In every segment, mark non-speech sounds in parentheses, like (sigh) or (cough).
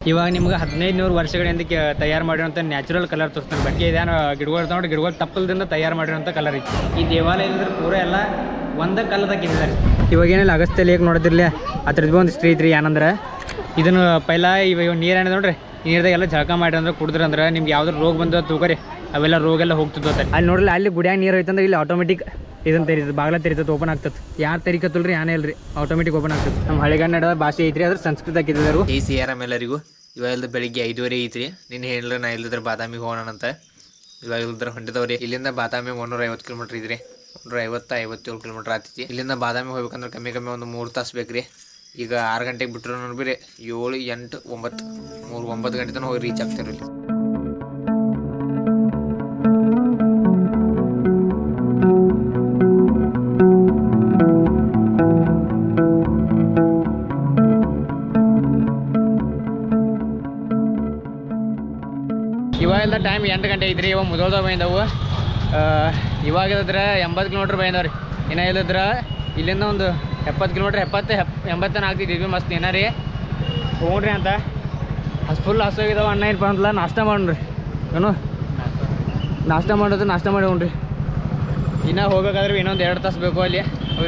ಇವಾಗ ನಿಮ್ಗೆ ಹದಿನೈದು ನೂರು ವರ್ಷಗಳಿಂದ ತಯಾರು ಮಾಡಿರೋಂಥ ನ್ಯಾಚುರಲ್ ಕಲರ್ ತೋರಿಸ್ತಾನೆ. ಬಟ್ಟೆ ಇದೇನು ಗಿಡಗಳು ತಗೊಂಡು ಗಿಡಗಳು ತಪ್ಪಲ್ದಿಂದ ತಯಾರು ಮಾಡಿರೋಂಥ ಕಲರ್ ಐತಿ. ಈ ದೇವಾಲಯ ಇಲ್ಲದ್ರೆ ಪೂರ ಎಲ್ಲ ಒಂದೇ ಕಲ್ಲದಾಗ ಇದ್ದಾರೆ ಇವಾಗ ಏನಿಲ್ಲ ಅಗಸ್ತ್ಯಲ್ಲಿ ಹೇಗೆ ನೋಡಿದ್ರಲ್ಲ ಅದ್ರದ್ದು ಒಂದು ಸ್ತ್ರೀ ಇದ್ರಿ ಏನಂದ್ರೆ ಇದನ್ನು ಪೈಲ ಇವಾಗ ನೀರು ಏನಿದೆ ನೋಡ್ರಿ ನೀರ್ದಾಗ ಎಲ್ಲ ಜಳಕ ಮಾಡಿ ಅಂದ್ರೆ ಕುಡಿದ್ರೆ ಅಂದ್ರೆ ನಿಮ್ಗೆ ಯಾವ್ದಾರು ರೋಗ ಬಂದ ತೂಕರಿ ಅವೆಲ್ಲ ರೋಗ ಎಲ್ಲ ಹೋಗ್ತದೆ ಅಲ್ಲಿ ನೋಡಲ್ಲ ಅಲ್ಲಿ ಗುಡಿಯಾಗ ನೀರು ಐತಂದ್ರೆ ಇಲ್ಲಿ ಆಟೋಮೆಟಿಕ್ ಇದನ್ನ ತೆರೀತದೆ ಬಾಗ್ಲ ತೆರೀತದೆ ಓಪನ್ ಆಗ್ತದೆ. ಯಾರು ತೆರಿಕತ್ತಲ್ರಿ ಯಾನೇ ಇಲ್ರಿ ಆಟೋಮೆಟಿಕ್ ಓಪನ್ ಆಗ್ತದೆ. ನಮ್ಮ ಹಳೆಗನ್ನಡ ಭಾಷೆ ಐತ್ರಿ ಅದ್ರ ಸಂಸ್ಕೃತ ಹಾಕಿದ್ರು ಈ ಸಿ ಆರ್ ಎಂ ಎಲ್ಲರಿಗೂ ಇವಾಗ ಬೆಳಿಗ್ಗೆ ಐದುವರೆ ಐತ್ರಿ. ನಿನ್ನ ಹೇಳಿದ್ರೆ ನಾ ಇಲ್ಲದ್ರೆ ಬಾದಾಮಿ ಹೋಗೋಣ ಅಂತ. ಇವಾಗ ಇಲ್ಲದ್ರ ಹೊಂಟಿದವ್ರಿ. ಇಲ್ಲಿಂದ ಬಾದಾಮಿ ಮುನ್ನೂರ ಐವತ್ತು ಕಿಲೋಮೀಟ್ರ್ ಇದ್ರಿ. ಮುನ್ನೂರ ಐವತ್ತ ಐವತ್ತೇಳು ಕಿಲೋಮೀಟ್ರ್ ಆಗ್ತೈತಿ ಇಲ್ಲಿಂದ ಬಾದಾಮಿ ಹೋಗ್ಬೇಕಂದ್ರೆ ಕಮ್ಮಿ ಕಮ್ಮಿ ಒಂದು ಮೂರು ತಾಸು ಬೇಕ್ರಿ. ಈಗ ಆರು ಗಂಟೆಗೆ ಬಿಟ್ಟರು ನೋಡ್ಬಿರಿ ಏಳು ಎಂಟು ಒಂಬತ್ತು ಮೂರು ಒಂಬತ್ತು ಗಂಟೆ ತನಕ ಹೋಗಿ ರೀಚ್ ಆಗ್ತಿರಿ ಎಂಟು ಗಂಟೆ ಐತ್ರಿ ಇವಾಗ ಮುದೋಳ್ದಾಗ ಬಂದವು ಇವಾಗ ಇಲ್ಲದ್ರ ಎಂಬತ್ತು ಕಿಲೋಮೀಟ್ರ್ ಬಂದವ್ರಿ ಇನ್ನ ಇಲ್ಲದ್ರ ಇಲ್ಲಿಂದ ಒಂದು ಎಪ್ಪತ್ತು ಕಿಲೋಮೀಟ್ರ್ ಎಪ್ಪತ್ತು ಎಂಬತ್ತನ ಆಗ್ತಿದ್ವಿ ಮಸ್ತ್ ಏನ ರೀ. ಹೋಗ್ರಿ ಅಂತ. ಹಸು ಫುಲ್ ಹಸೋಗಿದಾವ ಅಣ್ಣ ಏನಪ್ಪ ಅಂತಲ್ಲ ನಾಷ್ಟ ಮಾಡ್ರಿ ಏನು? ನಾಷ್ಟ ಮಾಡೋದು, ನಾಷ್ಟ ಮಾಡಿ ಹೋಗ್ರಿ. ಇನ್ನೂ ಹೋಗ್ಬೇಕಾದ್ರೆ ಇನ್ನೊಂದು ಎರಡು ತಾಸು ಬೇಕು ಅಲ್ಲಿ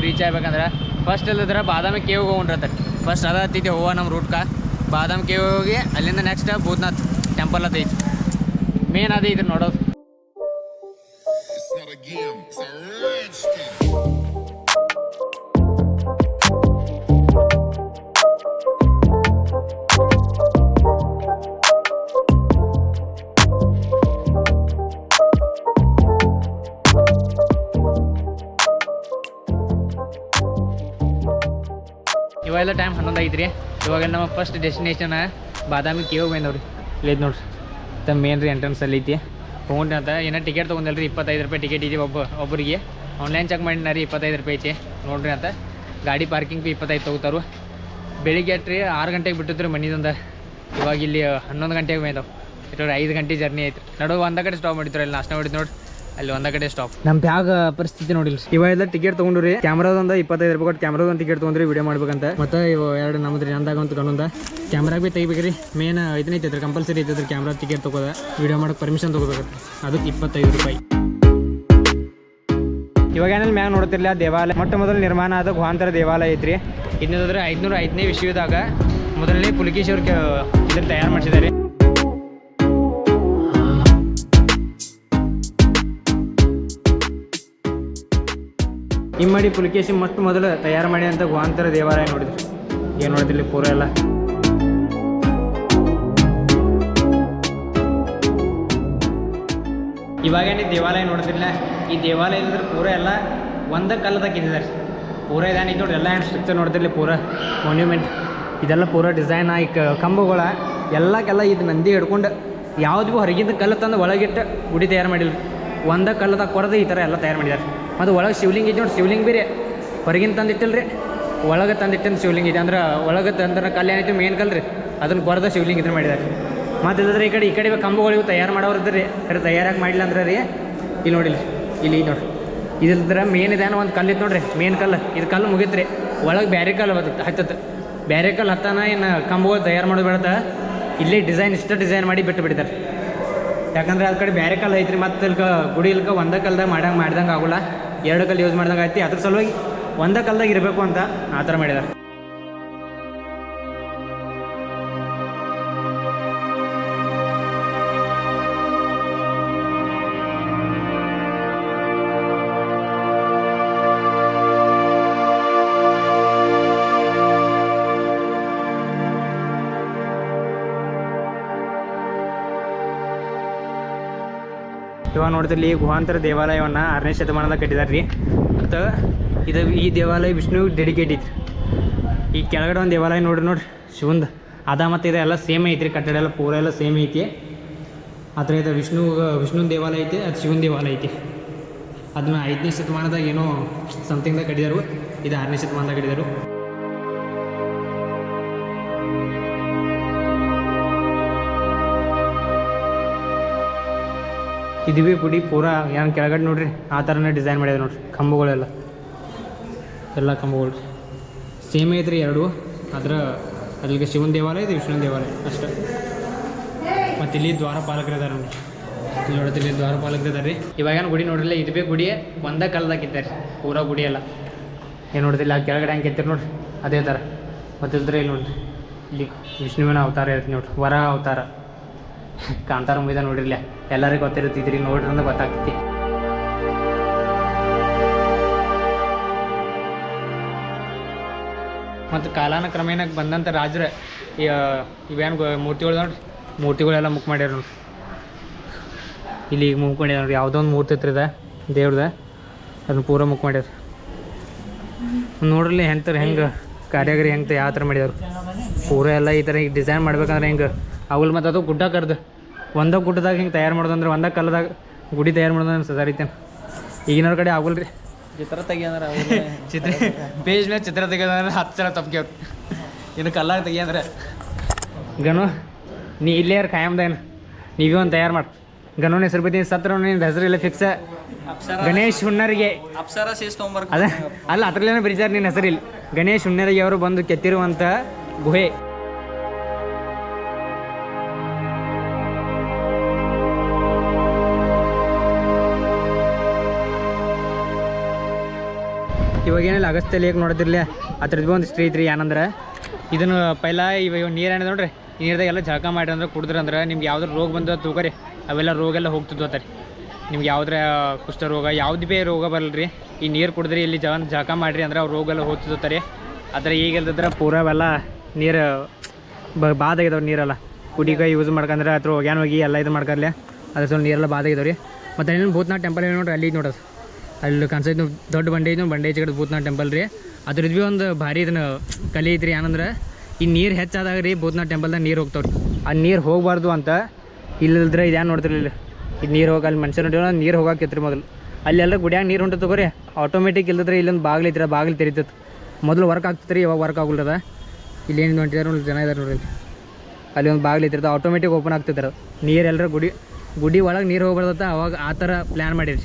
ರೀಚ್ ಆಗ್ಬೇಕಂದ್ರೆ. ಫಸ್ಟ್ ಇಲ್ಲದ್ರ ಬಾದಾಮಿ ಕೇವ್ ಹೋಗ್ರಿ ಫಸ್ಟ್ ಅದ ಹತ್ತಿದ್ದೆ ಹೋಗ ನಮ್ಮ ರೂಟ್ಕ ಬಾದಾಮಿ ಕೇವ್ ಹೋಗಿ ಅಲ್ಲಿಂದ ನೆಕ್ಸ್ಟ್ ಭೂತ್ನಾಥ್ ಟೆಂಪಲ್ ಅದ ಐತಿ. ಮೇನ್ ಅದೇ ಇದು ನೋಡೋದು. ಇವಾಗೆಲ್ಲ ಟೈಮ್ ಹನ್ನೊಂದು ಐತ್ರಿ ಇವಾಗ ನಮ್ಮ ಫಸ್ಟ್ ಡೆಸ್ಟಿನೇಷನ್ ಬಾದಾಮಿ ಕೇವ್ ಬಂದವ್ರಿ ಇಲ್ಲೈತೆ ನೋಡ್ರಿ. ತಮ್ಮ ಮೇನ್ ರೀ ಎಂಟ್ರೆನ್ಸಲ್ಲಿ ಐತಿ. ತೊಗೊಂಡ್ರಿ ಅಂತ ಏನೋ ಟಿಕೆಟ್ ತೊಗೊಂಡಲ್ರಿ, ಇಪ್ಪತ್ತೈದು ರೂಪಾಯಿ ಟಿಕೆಟ್ ಇದೆ ಒಬ್ಬ ಒಬ್ಬರಿಗೆ ಆನ್ಲೈನ್ ಚೆಕ್ ಮಾಡಿನ ರೀ ಇಪ್ಪತ್ತೈದು ರೂಪಾಯಿ ಐತಿ. ನೋಡ್ರಿ ಅಂತ. ಗಾಡಿ ಪಾರ್ಕಿಂಗ್ ಭೀ ಇಪ್ಪತ್ತೈದು ತೊಗೋತಾರು. ಬೆಳಿಗ್ಗೆ ಅಟ್ರಿ ಆರು ಗಂಟೆಗೆ ಬಿಟ್ಟಿದ್ರು ಮನೆಯಿಂದ ಇವಾಗ ಇಲ್ಲಿ ಹನ್ನೊಂದು ಗಂಟೆಗೆ ಮೇಯ್ದವು ಇಟ್ಟು ಐದು ಗಂಟೆ ಜರ್ನಿ ಐತ್ರಿ. ನಡುವೆ ಒಂದ ಕಡೆ ಸ್ಟಾಪ್ ಮಾಡಿದ್ರು, ಅಲ್ಲಿ ನಾಷ್ಟ ಮಾಡಿದ್ ನೋಡಿ ಅಲ್ಲಿ ಒಂದ ಕಡೆ ಸ್ಟಾಪ್ ನಮ್ಮ ಬ್ಯಾಗ್ ಪರಿಸ್ಥಿತಿ ನೋಡಿಲ್ಲ ಇವಾಗೆಲ್ಲ ಟಿಕೆಟ್ ತೊಗೊಂಡ್ರಿ ಕ್ಯಾಮ್ರಾದೊಂದ ಇಪ್ಪತ್ತೈದು ರೂಪಾಯಿ ಕೊಟ್ಟು ಕ್ಯಾಮ್ರಾದೊಂದು ಟಿಕೆಟ್ ತಗೊಂಡ್ರಿ ವಿಡಿಯೋ ಮಾಡ್ಬೇಕಂತ. ಮತ್ತೆ ಇವು ಎರಡು ನಮ್ದು ರೀ, ನಂದಾಗ ಒಂದು ಕಣ್ಣೊಂದ ಕ್ಯಾಮ್ರಾಗ ಭೀ ತೆಗಿಬೇಕ್ರಿ. ಮೇನ್ ಇದನ್ನ ಐತೈತ್ರಿ ಕಂಪಲ್ಸರಿ ಐತೈತ್ರಿ ಕ್ಯಾಮ್ರಾ ಟಿಕೆಟ್ ತಗೋದ. ವಿಡಿಯೋ ಮಾಡಕ್ಕೆ ಪರ್ಮಿಷನ್ ತಗೋಬೇಕಂತ ಅದಕ್ಕೆ ಇಪ್ಪತ್ತೈದು ರೂಪಾಯಿ. ಇವಾಗ ಏನಲ್ಲಿ, ಮ್ಯಾಗ ನೋಡ್ತಿರ್ಲಿ, ಆ ದೇವಾಲಯ. ಮೊಟ್ಟ ಮೊದಲು ನಿರ್ಮಾಣ ಆದ ಗುಹಾಂತರ ದೇವಾಲಯ ಐತ್ರಿ. ಇನ್ನೊಂದ್ರೆ ಐದ್ನೂರ ಐದನೇ ವಿಶ್ವದಾಗ ಮೊದಲನೇ ಪುಲಕೇಶ್ವರ ಇದನ್ನ ತಯಾರು ಮಾಡಿಸಿದ್ದಾರೆ. ಇಮ್ಮಡಿ ಪುಲಿಕೇಶಿ ಮಸ್ತ್ ಮೊದಲು ತಯಾರು ಮಾಡಿ ಅಂತ ಗುಹಾಂತರ ದೇವಾಲಯ ನೋಡಿದ್ರು. ಏನು ನೋಡಿದ್ರಿ ಪೂರ ಎಲ್ಲ? ಇವಾಗೇನು ದೇವಾಲಯ ನೋಡಿದಿಲ್ಲ ಈ ದೇವಾಲಯ ಇಲ್ಲದ್ರೆ ಪೂರ ಎಲ್ಲ ಒಂದೇ ಕಲ್ಲದಾಗ ಇದ್ದಾರೆ ಪೂರ ಇದೇನೈತೆ ನೋಡ್ರಿ ಎಲ್ಲ ಏನು ಸ್ಟ್ರಕ್ಚರ್ ಪೂರ ಮೊನ್ಯುಮೆಂಟ್ ಇದೆಲ್ಲ ಪೂರ ಡಿಸೈನ್ ಆಗಿ ಕಂಬಗಳ ಎಲ್ಲಕ್ಕೆಲ್ಲ ಇದು ನಂದಿ ಹಿಡ್ಕೊಂಡು ಯಾವ್ದು ಹೊರಗಿದ್ದ ಹೊರಗಿಂದ ಕಲ್ಲು ತಂದು ಒಳಗಿಟ್ಟು ಗುಡಿ ತಯಾರು ಮಾಡಿಲ್ಲ ಒಂದೇ ಕಲ್ಲದಾಗ ಕೊರದ ಈ ಥರ ಎಲ್ಲ ತಯಾರು ಮಾಡಿದ್ದಾರೆ. ಮತ್ತು ಒಳಗೆ ಶಿವಲಿಂಗ ಇದೆ ನೋಡಿ, ಶಿವಲಿಂಗ ಬೇರೆ. ಹೊರಗಿಂದ ರೀ ಒಳಗೆ ತಂದಿಟ್ಟಿನ ಶಿವಲಿಂಗ ಇದೆ ಅಂದ್ರೆ ಒಳಗೆ ತಂದ್ರೆ ಕಲ್ಲು ಇತ್ತು ಮೇನ್ ಕಲ್ಲು ರೀ ಅದನ್ನು ಕೊರದ ಶಿವಲಿಂಗ ಇದನ್ನು ಮಾಡಿದ್ದಾರೆ. ಮತ್ತು ಇಲ್ಲದ್ರೆ ಈ ಕಡೆ ಈ ಕಡೆ ಕಂಬಗಳಿಗೂ ತಯಾರು ಮಾಡೋರು ಇದ್ರಿ ಖರೆ ತಯಾರಾಗಿ ಮಾಡಿಲ್ಲ ಅಂದ್ರೆ ರೀ. ಇಲ್ಲಿ ನೋಡಿಲ್ಲ ಇಲ್ಲಿ. ನೋಡಿ. ನೋಡ್ರಿ ಇದ್ರ ಮೇನ್ ಇದೇನೋ ಒಂದು ಕಲ್ಲು ಇತ್ತು ನೋಡ್ರಿ. ಮೇನ್ ಕಲ್ಲು. ಇದು ಕಲ್ಲು ಮುಗಿತು ರೀ. ಒಳಗೆ ಬೇರೆ ಕಲ್ಲು ಬರ್ತದೆ ಹತ್ತತ್ತು ಬೇರೆ ಕಲ್ಲು ಹತ್ತಾನ ಏನು ಕಂಬಗಳು ತಯಾರು ಮಾಡೋದು ಬೇಡ ಇಲ್ಲೇ ಡಿಸೈನ್ ಇಷ್ಟ ಡಿಸೈನ್ ಮಾಡಿ ಬಿಟ್ಟು ಬಿಡ್ತಾರೆ ಯಾಕಂದ್ರೆ ಅದ್ ಕಡೆ ಬೇರೆ ಕಲ್ಲು ಐತ್ರಿ, ಮತ್ತೆ ಇಲ್ಕ ಗುಡಿ ಇಲ್ಕ ಒಂದೇ ಕಲ್ದಾಗ ಮಾಡಂಗೆ ಮಾಡ್ದಂಗೆ ಆಗೋಲ್ಲ. ಎರಡು ಕಲ್ ಯೂಸ್ ಮಾಡ್ದಂಗೆ ಐತಿ ಅದ್ರ ಸಲುವಾಗಿ ಒಂದೇ ಕಲ್ದಾಗ ಇರಬೇಕು ಅಂತ ಆ ಥರ ಮಾಡಿದ್ದಾರೆ ಇವಾಗ ನೋಡಿದ್ರಲ್ಲಿ ಗುಹಾಂತರ ದೇವಾಲಯವನ್ನು ಆರನೇ ಶತಮಾನದಾಗ ಕಟ್ಟಿದಾರೆ ರೀ ಮತ್ತು ಇದು ಈ ದೇವಾಲಯ ವಿಷ್ಣು ಡೆಡಿಕೇಟ್ ಐತ್ರಿ ಈ ಕೆಳಗಡೆ ಒಂದು ದೇವಾಲಯ ನೋಡ್ರಿ ನೋಡ್ರಿ, ಶಿವಂದು. ಅದ ಮತ್ತು ಇದು ಎಲ್ಲ ಸೇಮ್ ಐತ್ರಿ, ಕಟ್ಟಡ ಎಲ್ಲ ಪೂರ ಎಲ್ಲ ಸೇಮ್ ಐತಿ. ಆದ್ರೆ ಇದು ವಿಷ್ಣು ವಿಷ್ಣು ದೇವಾಲಯ ಐತಿ, ಅದು ಶಿವನ ದೇವಾಲಯ ಐತಿ. ಅದನ್ನ ಐದನೇ ಶತಮಾನದಾಗ ಏನೋ ಸಮಥಿಂಗ್ದಾಗ ಕಟ್ಟಿದಾರು. ಇದು ಆರನೇ ಶತಮಾನದಾಗ ಕಟ್ಟಿದಾರು. ಇದು ಭೀ ಗುಡಿ ಪೂರ ಏನು ಕೆಳಗಡೆ ನೋಡ್ರಿ, ಆ ಥರನೇ ಡಿಸೈನ್ ಮಾಡಿದೆ ನೋಡ್ರಿ, ಕಂಬಗಳೆಲ್ಲ. ಎಲ್ಲ ಕಂಬಗಳು. ಸೇಮ್ ಐತ್ರಿ ಎರಡು. ಅದ್ರ ಅಲ್ಲಿಗೆ ಶಿವನ ದೇವಾಲಯ ಇದೆ ವಿಷ್ಣು ದೇವಾಲಯ ಅಷ್ಟೇ. ಮತ್ತು ಇಲ್ಲಿ ದ್ವಾರಪಾಲಕರು ಇದಾರೆ ನೋಡಿ ಇಲ್ಲಿ ನೋಡುತ್ತೆ ಇಲ್ಲಿ ದ್ವಾರಪಾಲಕರು ಇದ್ದಾರೆ ರೀ. ಇವಾಗೇನು ಗುಡಿ ನೋಡ್ರಿಲ್ಲ ಇದು ಬೇ ಗುಡಿ, ಒಂದೇ ಕಾಲದಾಗಿದ್ದಾರೆ ಪೂರಾ ಗುಡಿ ಎಲ್ಲ. ಏನು ನೋಡ್ತಿಲ್ಲ ಆ ಕೆಳಗಡೆ ಹೆಂಗೆ ಕೆತ್ತಿರ್ ನೋಡ್ರಿ, ಅದೇ ಥರ ಮತ್ತಿದ್ರೆ ಇಲ್ಲಿ ನೋಡ್ರಿ, ಇಲ್ಲಿ ವಿಷ್ಣುವಿನ ಅವತಾರ ಇರ್ತೀನಿ ನೋಡ್ರಿ, ವರ ಅವತಾರ. ಕಾಂತಾರ ಮುಗಿದ ನೋಡಿರ್ಲಿ ಎಲ್ಲರಿಗೂ ಗೊತ್ತಿರುತ್ತಿದ್ರಿ ನೋಡ್ರಿ ಅಂದ್ರೆ ಗೊತ್ತಾಗ್ತೈತಿ ಮತ್ತು ಕಾಲಾನ ಕ್ರಮೇಣ ಬಂದಂಥ ಈ ಇವೇನು ಮೂರ್ತಿಗಳು ನೋಡ್ರಿ. ಮೂರ್ತಿಗಳೆಲ್ಲ ಮುಕ್ ಮಾಡ್ಯಾರ ನೋಡ್ರಿ. ಇಲ್ಲಿ ಈಗ ಮುಕ್ ನೋಡ್ರಿ. ಯಾವುದೋ ಒಂದು ಮೂರ್ತಿ ಹತ್ರ ಇದೆ, ದೇವ್ರದ. ಅದನ್ನ ಪೂರ ಮುಕ್ ಮಾಡ್ಯಾರ. ನೋಡ್ರಿ ಹೆಂಗ್ತಾರೆ ಹೆಂಗೆ ಕಾರ್ಯಾಗರಿ ಹೆಂಗೆ ಯಾವ ಥರ ಮಾಡಿದಾರು ಪೂರ ಎಲ್ಲ ಈ ಥರ ಈಗ ಡಿಸೈನ್ ಮಾಡ್ಬೇಕಂದ್ರೆ ಹೆಂಗೆ? ಅವಲ್ ಮತ್ತು ಅದು ಗುಡ್ಡ ಕರ್ದು. ಒಂದೇ ಗುಡ್ಡದಾಗ ಹಿಂಗೆ ತಯಾರು ಮಾಡೋದಂದ್ರೆ ಒಂದೇ ಕಲ್ಲದಾಗ ಗುಡಿ ತಯಾರು ಮಾಡೋದು ಅನ್ಸದ ರೀತಿ ಈಗಿನವ್ರ ಕಡೆ ಆಗಲ್ರಿ. ಚಿತ್ರ ತೆಗಿಯಂದ್ರೆ (laughs) ಚಿತ್ರ ಪೇಜ್ ಮೇಲೆ ಚಿತ್ರ ತೆಗಿಯೋದಂದ್ರೆ ಹತ್ತು ಸಲ ತಪ್ಪಿಗೆ ಇನ್ನು ಕಲ್ಲಾಗ ತೆಗಿಯಂದ್ರೆ. ಗನು ನೀ ಇಲ್ಲೇ ಯಾರು ಖಾಯಮ್ದೇನು ನೀವೇ ಒಂದು ತಯಾರು ಮಾಡಿ. ಗನುನ ಹೆಸರು ಬಿದ್ದೀನಿ. ಸತ್ರ ನಿನ್ನ ಹೆಸರು ಇಲ್ಲ ಫಿಕ್ಸ್ ಗಣೇಶ್ ಹುಣ್ಣರಿಗೆ. ಅಪ್ಸರ ಅದ ಅಲ್ಲ ಅದ್ರಲ್ಲೇನೋ ಬರೀತಾರೆ ನಿನ್ನ ಹೆಸರಿಲ್ಲ ಗಣೇಶ್ ಹುಣ್ಣರಿಗೆ ಅವರು ಬಂದು ಕೆತ್ತಿರುವಂಥ ಗುಹೆ. ಇವಾಗ ಏನಿಲ್ಲ, ಅಗಸ್ತ್ಯ ಲೇಕ್ ನೋಡ್ತಿರ್ಲಿ ಅದ್ರದ್ದು ಒಂದು ಸ್ಟ್ರೀ ಐತ್ರಿ ಏನಂದ್ರೆ. ಇದನ್ನು ಪೈಲ ಇವಾಗ ನೀರು ಏನಿದೆ ನೋಡ್ರಿ ನೀರ್ದಾಗ ಎಲ್ಲ ಜಳಕ ಮಾಡಿ ಅಂದ್ರೆ ಕುಡಿದ್ರೆ ಅಂದ್ರೆ ನಿಮ್ಗೆ ಯಾವ್ದಾರ ರೋಗ ಬಂದ ತೂಕರಿ ಅವೆಲ್ಲ ರೋಗ ಎಲ್ಲ ಹೋಗ್ತಿದ್ವು ಅತ್ತಾರಿ. ನಿಮ್ಗೆ ಯಾವ್ದ್ರ ಕುಷ್ಠರೋಗ ಯಾವ್ದು ಭೀ ರೋಗ ಬರಲ್ರಿ, ಈ ನೀರು ಕುಡಿದ್ರಿ ಇಲ್ಲಿ ಜ ಜಳಕ ಮಾಡ್ರಿ ಅಂದ್ರೆ ಅವ್ರು ರೋಗ ಎಲ್ಲ ಹೋಗ್ತಿದ್ತಾರೆ ಆದರೆ ಈಗ ಇಲ್ದಿದ್ರೆ ಪೂರ ಅವೆಲ್ಲ ನೀರು ಬಾದಾಗಿದಾವೆ ನೀರೆಲ್ಲ. ಕುಡಿಗೆ ಯೂಸ್ ಮಾಡ್ಕಂದ್ರೆ ಅದ್ರ ಹೋಗ್ಯಾನ ಹೋಗಿ ಎಲ್ಲ ಇದು ಮಾಡ್ಕರ್ಲೆ, ಅದ್ರ ಸ್ವಲ್ಪ ನೀರೆಲ್ಲ ಬಾದಾಗಿದಾವೆ ಮತ್ತೆ ಮತ್ತು ಭೂತ್ನಾಥ್ ಟೆಂಪಲ್ ಏನು ನೋಡ್ರಿ, ಅಲ್ಲಿ ನೋಡೋದು. ಅಲ್ಲಿ ಕನ್ಸೈತ್ ದೊಡ್ಡ ಬಂಡೆ ಐತೆ ಬಂಡೆ ಕಡೆ ಭೂತ್ನಾಥ್ ಟೆಂಪಲ್ ರೀ. ಅದ್ರದ್ದು ಭೀ ಒಂದು ಭಾರಿ ಇದನ್ನ ಕಲಿ ಐತ್ರಿ, ಏನಂದ್ರೆ, ಈ ನೀರು ಹೆಚ್ಚಾದಾಗ ರೀ ಭೂತನಾಥ ಟೆಂಪಲ್ದಾಗ ನೀರು ಹೋಗ್ತಾವ್ರಿ. ಆ ನೀರು ಹೋಗಬಾರ್ದು ಅಂತ ಇಲ್ಲದ್ರೆ ಇದೇನು ಏನು ನೋಡ್ತಿರ್ಲಿಲ್ಲ ಇದು ನೀರು ಹೋಗಿ ಅಲ್ಲಿ ಮನುಷ್ಯ ನೋಡಿ ನೀರು ಹೋಗಾಕಿತ್ರಿ ಮೊದಲು. ಅಲ್ಲಿ ಎಲ್ಲ ಗುಡಿಯಾಗ ನೀರು ಹೊಂಟು ತಗೋರಿ ಆಟೋಮೆಟಿಕ್ ಇಲ್ಲದ್ರೆ ಇಲ್ಲೊಂದು ಬಾಗಿಲು ಇದ್ರೆ ಬಾಗಿಲು ತೆರಿತೈತೆ. ಮೊದಲು ವರ್ಕ್ ಆಗ್ತೈತೆ ರೀ ಇವಾಗ ವರ್ಕ್ ಇಲ್ಲಿ ಏನು ಹೊಂಟಿದಾರೆ ನೋಡಿ, ಜನ ಇದ್ದಾರೆ ನೋಡ್ರಿ ಇಲ್ಲಿ. ಅಲ್ಲಿ ಒಂದು ಬಾಗಿಲು ಐತಿರ್ತದೆ ಆಟೋಮೆಟಿಕ್ ಓಪನ್ ಆಗ್ತಿದ್ದಾರೆ ನೀರು ಎಲ್ಲರ ಗುಡಿ ಗುಡಿ ಒಳಗೆ ನೀರು ಹೋಗ್ಬಾರ್ದತ್ತ ಅವಾಗ ಆ ಥರ ಪ್ಲ್ಯಾನ್ ಮಾಡಿರಿ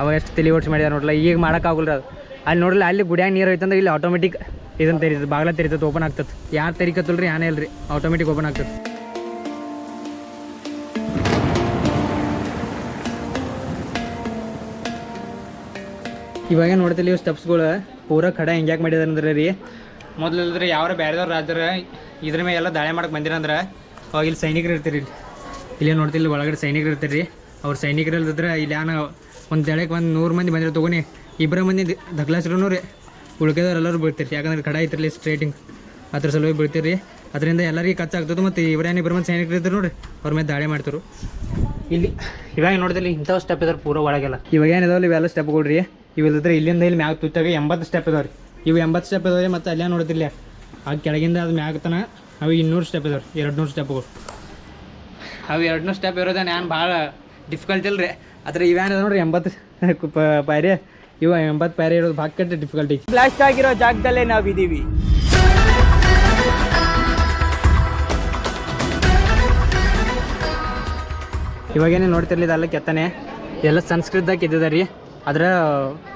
ಅವಾಗ ಎಷ್ಟು ತಲೆ ಓಡಿಸಿ ಮಾಡಿದಾರೆ ನೋಡಲ್ಲ ಈಗ ಮಾಡೋಕ್ಕಾಗಲ್ಲ ಅದು. ಅಲ್ಲಿ ನೋಡಲ್ಲ ಅಲ್ಲಿ ಗುಡಿಯಾಗ ನೀರು ಐತಂದ್ರೆ ಇಲ್ಲಿ ಆಟೋಮೆಟಿಕ್ ಇದನ್ನು ತೆರೀತದೆ, ಬಾಗಿಲ ತೆರೀತದೆ ಓಪನ್ ಆಗ್ತದೆ. ಯಾರು ತೆರಿಕತ್ತಲ್ಲ ರೀ ಯಾನೇ ಇಲ್ರಿ ಆಟೋಮೆಟಿಕ್ ಓಪನ್ ಆಗ್ತದೆ. ಇವಾಗ ನೋಡ್ತಿಲ್ಲ ಇವು ಸ್ಟೆಪ್ಸ್ಗಳು ಪೂರ ಕಡೆ ಹೆಂಗ್ಯಾಕೆ ಮಾಡಿದಾರೆ ಅಂದ್ರೆ ರೀ. ಮೊದಲು ಇಲ್ದ್ರೆ ಯಾವ್ರ ಬೇರೆದವ್ರು ರಾಜ್ಯರ ಇದ್ರ ಮೇಲೆ ಎಲ್ಲ ದಾಳಿ ಮಾಡಕ್ಕೆ ಬಂದಿರಂದ್ರೆ, ಅವಾಗ ಇಲ್ಲಿ ಸೈನಿಕರು ಇರ್ತೀರಿ ಇಲ್ಲಿ ನೋಡ್ತಿಲ್ಲ ಒಳಗಡೆ ಸೈನಿಕರು ಇರ್ತೀರಿ. ಅವ್ರು ಸೈನಿಕರು ಇಲ್ದಿದ್ರೆ ಇಲ್ಲಿ ಯಾನ ಒಂದು ದಳಕ್ಕೆ ಒಂದು ನೂರು ಮಂದಿ ಬಂದಿರ ತೊಗೊನಿ ಇಬ್ಬರ ಮಂದಿ ದಗ್ಲಾಸ್ರು ರೀ. ಉಳ್ಕೆದವ್ರು ಎಲ್ಲರೂ ಬೀಳ್ತೀರಿ ಯಾಕಂದ್ರೆ ಕಡ ಐತಿರಲಿ ಸ್ಟ್ರೇಟಿಂಗ್ ಅದ್ರ ಸಲುವಾಗಿ ಬೀಳ್ತೀರಿ ಅದರಿಂದ ಎಲ್ಲರಿಗೆ ಖರ್ಚಾಗ್ತದೆ ಮತ್ತು ಇವರೇನು ಇಬ್ಬರು ಮಂದಿ ಸೈನಿಕರು ಇದ್ರು ನೋಡಿ ಅವ್ರ ಮೇಲೆ ದಾಳಿ ಮಾಡ್ತಾರೆ. ಇಲ್ಲಿ ಇವಾಗ ನೋಡಿದಲ್ಲಿ ಇಂಥವು ಸ್ಟೆಪ್ ಇದಾರೆ ಪೂರ ಒಳಗೆಲ್ಲ. ಇವಾಗ ಏನಿದಾವಲ್ಲ ಇವೆಲ್ಲ ಸ್ಟೆಪ್ ಕೊಡ್ರಿ ಇವಿಲ್ಲದ್ರೆ ಇಲ್ಲಿಂದ ಇಲ್ಲಿ ಮ್ಯಾಗ ತುತ್ತಾಗ ಎಂಬತ್ತು ಸ್ಟೆಪ್ ಇದಾವೆ ರೀ. ಇವು ಎಂಬತ್ತು ಸ್ಟೆಪ್ ಇದಾವೆ ಮತ್ತು ಅಲ್ಲೇ ನೋಡೋದಿಲ್ಲ ಆ ಕೆಳಗಿಂದ ಅದು ಮ್ಯಾಗ ತನ ಅವು ಇನ್ನೂರು ಸ್ಟೆಪ್ ಇದಾವೆ ಎರಡು ನೂರು ಸ್ಟೆಪ್ಗಳು ಅವು ಎರಡು ನೂರು ಸ್ಟೆಪ್ ಇರೋದೇ ನಾನು ಭಾಳ ಡಿಫಿಕಲ್ಟ್ ಇಲ್ಲ ರೀ ಆದರೆ ಇವೇನ ನೋಡ್ರಿ ಎಂಬತ್ತು ಪ- ಪಾರಿ ಇವ ಎಂಬತ್ತು ಪ್ಯಾರೆ ಇರೋದು ಭಾಳ ಕೆಟ್ಟ ಡಿಫಿಕಲ್ಟಿ ಬ್ಲಾಸ್ಟ್ ಆಗಿರೋ ಜಾಗದಲ್ಲೇ ನಾವಿದ್ದೀವಿ. ಇವಾಗೇನೇ ನೋಡ್ತಿರ್ಲಿ ಅಲ್ಲ ಕೆತ್ತನೆ. ಎಲ್ಲ ಸಂಸ್ಕೃತದಾಗ ಇದ್ದದ ರೀ. ಅದರ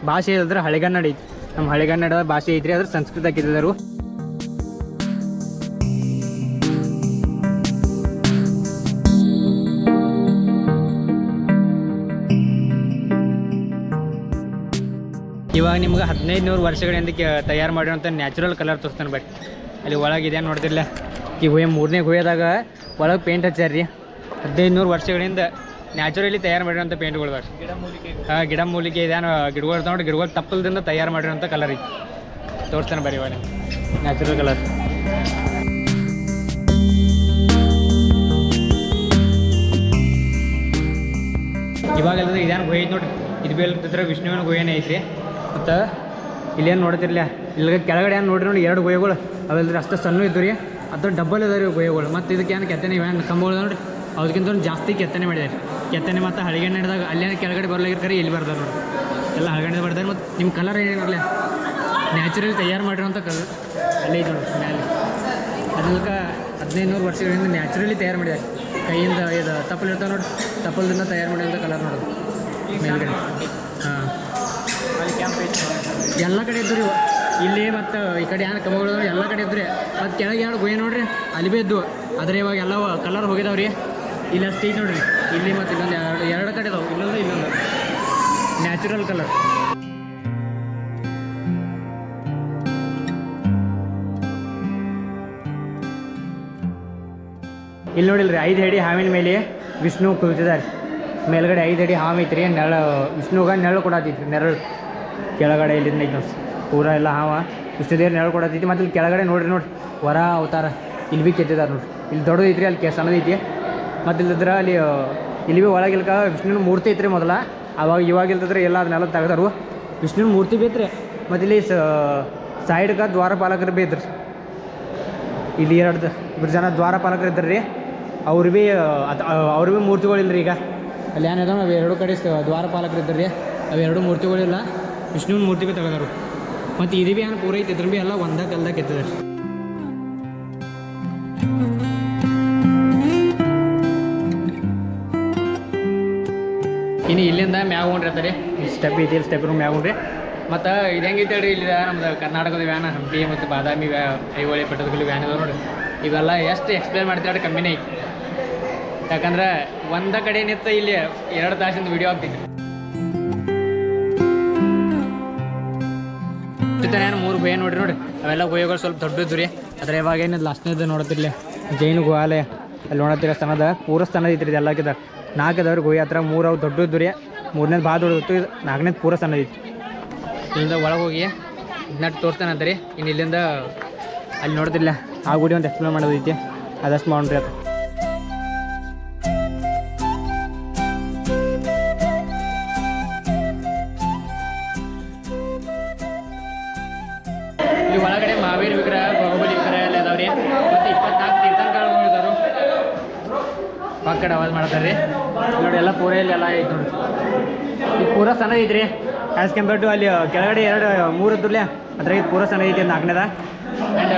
ಭಾಷೆ ಇದ್ರೆ ಹಳೆಗನ್ನಡ ಐತಿ. ನಮ್ಮ ಹಳೆಗನ್ನಡ ಭಾಷೆ ಐತ್ರಿ ಅದ್ರ ಸಂಸ್ಕೃತದಾಗ ಇದ್ದಿದ್ದಾರು ಇವಾಗ ನಿಮ್ಗೆ ಹದಿನೈದು ನೂರು ವರ್ಷಗಳಿಂದ ತಯಾರು ಮಾಡಿರೋಂಥ ನ್ಯಾಚುರಲ್ ಕಲರ್ ತೋರಿಸ್ತಾನೆ ಬಟ್ ಅಲ್ಲಿ ಒಳಗೆ ಇದೆ ನೋಡ್ತಿರ್ಲ? ಈ ಗುಹೆ ಮೂರನೇ ಗುಹೆದಾಗ ಒಳಗೆ ಪೇಂಟ್ ಹಚ್ಚಾರ ರೀ. ಹದಿನೈದು ನೂರು ವರ್ಷಗಳಿಂದ ನ್ಯಾಚುರಲಿ ತಯಾರು ಮಾಡಿರೋಂಥ ಪೇಂಟ್ಗಳು ಬರ್ರಿ ಹಾಂ ಗಿಡ ಮೂಲಿಕೆ ಇದೇನು ಗಿಡಗಳು ತೊಗೊಂಡು ಗಿಡಗಳು ತಪ್ಪಲ್ದಿಂದ ತಯಾರು ಮಾಡಿರೋಂಥ ಕಲರ್ ಐತಿ. ತೋರಿಸ್ತಾನೆ ಬರೀ ಇವಾಗ. ನ್ಯಾಚುರಲ್ ಕಲರ್ ಇವಾಗೆಲ್ಲ ಇದೇನು ಗುಹೆ ಐತಿ ನೋಡಿರಿ. ಇದು ಹತ್ರ ವಿಷ್ಣುವಿನ ಗುಹೆನೇ ಐತಿ. ಮತ್ತು ಇಲ್ಲೇನು ನೋಡ್ತಿರ್ಲಿ ಇಲ್ಲಿ ಕೆಳಗಡೆ ಏನು ನೋಡ್ರಿ ನೋಡಿ ಎರಡು ಗುಹೆಗಳು. ಅವೆಲ್ಲರಿ ಅಷ್ಟು ಸಣ್ಣ ಇದ್ದು ರೀ. ಅದು ಡಬ್ಬಲ್ ಇದಾವೆ ರೀ ಗುಹೆಗಳು. ಮತ್ತು ಇದಕ್ಕೆ ಏನು ಕೆತ್ತನೆ ಇವೇನು ಕಂಬಗಳು ನೋಡ್ರಿ. ಅದಕ್ಕಿಂತ ಜಾಸ್ತಿ ಕೆತ್ತನೆ ಮಾಡಿದ್ದಾರೆ ಕೆತ್ತನೆ ಮತ್ತು ಹಳಿಗೆಣ್ಣೆ ಹಿಡಿದಾಗ ಅಲ್ಲೇನು ಕೆಳಗಡೆ ಬರ್ಲಾಗಿರ್ತಾರೆ ಇಲ್ಲಿ ಬರ್ದಾರೆ ನೋಡಿ ಎಲ್ಲ ಹಳಗಡೆ ಬರ್ತಾರೆ ಮತ್ತು ನಿಮ್ಮ ಕಲರ್ ಏನಿರಲಿ ನ್ಯಾಚುರಲ್ ತಯಾರು ಮಾಡಿರೋಂಥ ಕಲರ್ ಅಲ್ಲೇ ಇದು ನೋಡಿ ಮ್ಯಾಲೆ. ಅದಕ್ಕೆ ಹದಿನೈದು ನೂರು ವರ್ಷಗಳಿಂದ ನ್ಯಾಚುರಲಿ ತಯಾರು ಮಾಡಿದ್ದಾರೆ ಕೈಯಿಂದ ಇದು ತಪ್ಪಲಿರ್ತಾವೆ ನೋಡಿ ತಪ್ಪಲಿಂದ ತಯಾರು ಮಾಡಿರೋಂಥ ಕಲರ್ ನೋಡೋದು ಮೇಲ್ಗಡೆ. ಎಲ್ಲ ಕಡೆ ಇದ್ದು ರೀ. ಇಲ್ಲಿ ಮತ್ತು ಈ ಕಡೆ ಏನು ಕಮಗಳು ಎಲ್ಲ ಕಡೆ ಇದ್ರಿ ಮತ್ತು ಕೆಳಗೆ ಎರಡು ಗುಹೆ ನೋಡ್ರಿ? ಅಲ್ಲಿ ಭೀ ಇದ್ದು ಆದರೆ ಇವಾಗ ಎಲ್ಲ ಕಲರ್ ಹೋಗಿದಾವೆ ರೀ. ಇಲ್ಲಿ ಅಷ್ಟು ಈಗ ನೋಡ್ರಿ. ಇಲ್ಲಿ ಮತ್ತು ಇಲ್ಲೊಂದು ಎರಡು ಎರಡು ಕಡೆ ಇದಾವೆ. ಇಲ್ಲೊಂದು ಇಲ್ಲೊಂದು ನ್ಯಾಚುರಲ್ ಕಲರ್ ಇಲ್ಲಿ ನೋಡಿಲ್ರಿ, ಐದು ಅಡಿ ಹಾವಿನ ಮೇಲೆ ವಿಷ್ಣು ಕುಳಿತಿದ್ದಾರೆ ಮೇಲ್ಗಡೆ ಐದು ಅಡಿ ಹಾವು ಐತ್ರಿ ನೆಳ ವಿಷ್ಣುಗ ನೆರಳು ಕೊಡತೈತ್ರಿ, ನೆರಳು. ಕೆಳಗಡೆ ಇಲ್ಲಿಂದ ಪೂರ ಎಲ್ಲ ಹಾವ. ಇಷ್ಟು ದೇವ್ರ ನೆರಳು ಕೊಡತೈತಿ ಮತ್ತು ಇಲ್ಲಿ ಕೆಳಗಡೆ ನೋಡ್ರಿ ನೋಡಿ ವರ ಅವತಾರ. ಇಲ್ಲಿ ಭೀ ಕೆತ್ತಿದ್ದಾರೆ ನೋಡಿ ಇಲ್ಲಿ ದೊಡ್ಡದು ಐತ್ರಿ, ಅಲ್ಲಿ ಕೆ ಸಣ್ಣದೈತಿ ಮತ್ತು ಇಲ್ಲದ್ರೆ ಅಲ್ಲಿ ಇಲ್ಲಿ ಭೀ ಒಳಗಿಲ್ಕ ವಿಷ್ಣುವಿನ ಮೂರ್ತಿ ಐತ್ರಿ ಮೊದಲ. ಅವಾಗ ಇವಾಗ ಇಲ್ದಿದ್ರೆ ಎಲ್ಲ ಅದನ್ನೆಲ್ಲ ತೆಗ್ದಾರು. ವಿಷ್ಣುವಿನ ಮೂರ್ತಿ ಬೇತ್ರಿ ಮತ್ತು ಇಲ್ಲಿ ಸೈಡ್ಗೆ ದ್ವಾರಪಾಲಕರು ಇದ್ರಿ. ಇಲ್ಲಿ ಎರಡು ಇಬ್ಬರು ಜನ ದ್ವಾರಪಾಲಕರು ಇದ್ದಾರೆ ರೀ. ಅವ್ರು ಭೀ ಅದು ಅವ್ರು ಭೀ ಮೂರ್ತಿಗಳಿಲ್ಲ ಈಗ. ಅಲ್ಲಿ ಏನಿದಾವೆ ಅವು ಎರಡು ಕಡೆ ದ್ವಾರಪಾಲಕರು ಇದ್ದಾರೆ ರೀ. ಅವೆರಡು ಮೂರ್ತಿಗಳಿಲ್ಲ. ವಿಷ್ಣುವಿನ ಮೂರ್ತಿ ಭೀ ತೆಗೆದಾರು. ಮತ್ತು ಇದು ಭೀ ಏನು ಪೂರ ಐತಿ ಇದ್ರ ಭೀ ಎಲ್ಲ ಒಂದೇ ಕಲ್ದಾಗ ಕೆತ್ತದ ಇನ್ನು ಇಲ್ಲಿಂದ ಮ್ಯಾಗ ಹೊಂಡಿರ್ತಾರೆ ಸ್ಟೆಪ್ ಐತಿ ಸ್ಟೆಪ್ ರೂಮ್ ಮ್ಯಾಗ ಹೊಂಡ್ರಿ ಮತ್ತು ಇದು ಹೆಂಗೈತೆ ಹೇಳಿ ಇಲ್ಲಿ ನಮ್ದು ಕರ್ನಾಟಕದ ವ್ಯಾನ್, ಹಂಪಿ ಮತ್ತು ಬಾದಾಮಿ ವ್ಯಾ, ಐಹೊಳಿ ಪಟ್ಟದಲ್ಲಿ ವ್ಯಾನ್ ಇದಾವೆ ನೋಡ್ರಿ. ಇವೆಲ್ಲ ಎಷ್ಟು ಎಕ್ಸ್ಪ್ಲೇನ್ ಮಾಡ್ತಾರೆ ಕಮ್ಮಿನೇ ಐತಿ. ಯಾಕಂದ್ರೆ ಒಂದ ಕಡೆ ನಿಂತ ಇಲ್ಲಿ ಎರಡು ತಾಸಿಂದ ವಿಡಿಯೋ ಆಗ್ತೈತಿ ಏನು ಮೂರು ಗುಹೆ ನೋಡ್ರಿ ನೋಡಿ ಅವೆಲ್ಲ ಗುಹೆಗಳು ಸ್ವಲ್ಪ ದೊಡ್ಡದು ರೀ. ಅದ್ರ ಇವಾಗ ಏನಿದೆ ಲಾಸ್ಟ್ನೇದು ನೋಡತ್ತಿರ್ಲಿ ಜೈನ ಗುಹಾಲಯ ಅಲ್ಲಿ ನೋಡತ್ತಿರ ಸ್ಥಾನದ ಪೂರ ಸ್ಥಾನ ಐತ್ರಿ ಎಲ್ಲ ನಾಲ್ಕು ಅದಾವ್ರಿ ಗುಹೆ ಹತ್ರ, ಮೂರು ಅವು ದೊಡ್ಡದ್ದು ರೀ. ಮೂರನೇದು ಭಾಳ ದೊಡ್ಡದಿತ್ತು ನಾಲ್ಕನೇದು ಪೂರ ಸ್ಥಾನ ಐತಿ. ಇಲ್ಲಿಂದ ಒಳಗೆ ಹೋಗಿ ಇದನ್ನ ತೋರಿಸ್ತಾನಂತ ರೀ. ಇನ್ನು ಇಲ್ಲಿಂದ ಅಲ್ಲಿ ನೋಡ್ತಿಲ್ಲ ಆ ಗುಡಿ ಒಂದು ಎಕ್ಸ್ಪ್ಲೇನ್ ಮಾಡೋದೈತಿ ಅದಷ್ಟು ಮಾಡ್ರಿ ಅದು. ಇದು ಪೂರ ಸಣ್ಣ ಐತ್ರಿ. ಆ್ಯಸ್ ಕಂಪೇರ್ ಟು ಅಲ್ಲಿ ಕೆಳಗಡೆ ಎರಡು ಮೂರು ಇದ್ರಲ್ಲೇ ಅದ್ರಾಗ ಇದು ಪೂರ ಸಣ್ಣ ಐತಿ ನಾಲ್ಕನೇದ ಆ್ಯಂಡ್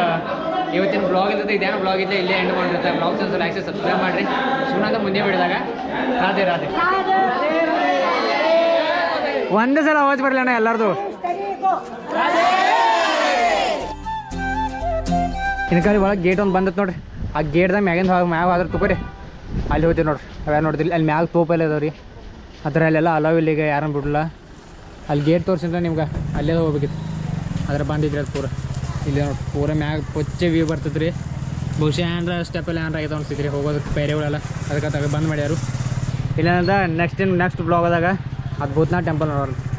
ಇವತ್ತಿನ ಬ್ಲಾಗ್ ಇರ್ತದೆ ಇದೇನು ಬ್ಲಾಗ್ ಇದ್ದೆ ಇಲ್ಲೇ ಎಂಡ್ ಮಾಡಿರುತ್ತೆ. ಬ್ಲಾಗ್ ಸ್ವಲ್ಪ ಲೈಕ್ ಸಬ್ಸ್ಕ್ರೈಬ್ ಮಾಡಿರಿ. ಸುಮ್ಮನೆ ಮುಂದೆ ಬಿಡಿದಾಗ ರಾಧೆ ರಾಧೆ. ಒಂದು ಸಲ ಅವಾಜ್ ಬರಲಿ ಅಣ್ಣ ಎಲ್ಲರದು. ಇನ್ಕಾಲಿ ಒಳಗೆ ಗೇಟ್ ಒಂದು ಬಂದತ್ ನೋಡ್ರಿ. ಆ ಗೇಟ್ದಾಗ ಮ್ಯಾಗಿಂದ ಮ್ಯಾಗ ಆದ್ರೆ ತುಕೋರಿ. ಅಲ್ಲಿ ಹೋಗ್ತೀವಿ ನೋಡ್ರಿ. ಅವ್ಯಾರು ನೋಡಿದ್ರಿ ಅಲ್ಲಿ ಮ್ಯಾಗ ತೋಪಲ್ಲಿ ಎಲ್ಲ ಅದಾವ ಅಲೋ ಆ ಥರ ಅಲ್ಲೆಲ್ಲ ಅಲಾವ್ ಇಲ್ಲ ಈಗ ಯಾರನ್ನ ಬಿಡಲ್ಲ. ಅಲ್ಲಿ ಗೇಟ್ ತೋರಿಸಿದ್ರೆ ನಿಮ್ಗೆ ಅಲ್ಲೇ ಹೋಗ್ಬೇಕಿತ್ತು. ಅದ್ರ ಬಂದಿದ್ರಿ ಅದು ಪೂರ. ಇಲ್ಲಿ ನೋಡಿ, ಪೂರ ಮ್ಯಾಗ ಪೊಚ್ಚೆ ವ್ಯೂ ಬರ್ತದೆ ರೀ. ಬಹುಶಃ ಏನಾರ ಸ್ಟೆಪಲ್ಲಿ ಏನಾರ ಆಯ್ತು ಅನ್ಸಿದ್ರಿ ಹೋಗೋದಕ್ಕೆ ಬೇರೆಗಳೆಲ್ಲ ಅದಕ್ಕೆ ತಗ ಬಂದ್ ಮಾಡ್ಯಾರು. ಇಲ್ಲೇನಂದ ನೆಕ್ಸ್ಟ್ ನೆಕ್ಸ್ಟ್ ಬ್ಲಾಗದಾಗ ಅದು ಭೂತನಾಥ್ ಟೆಂಪಲ್ ನೋಡೋರು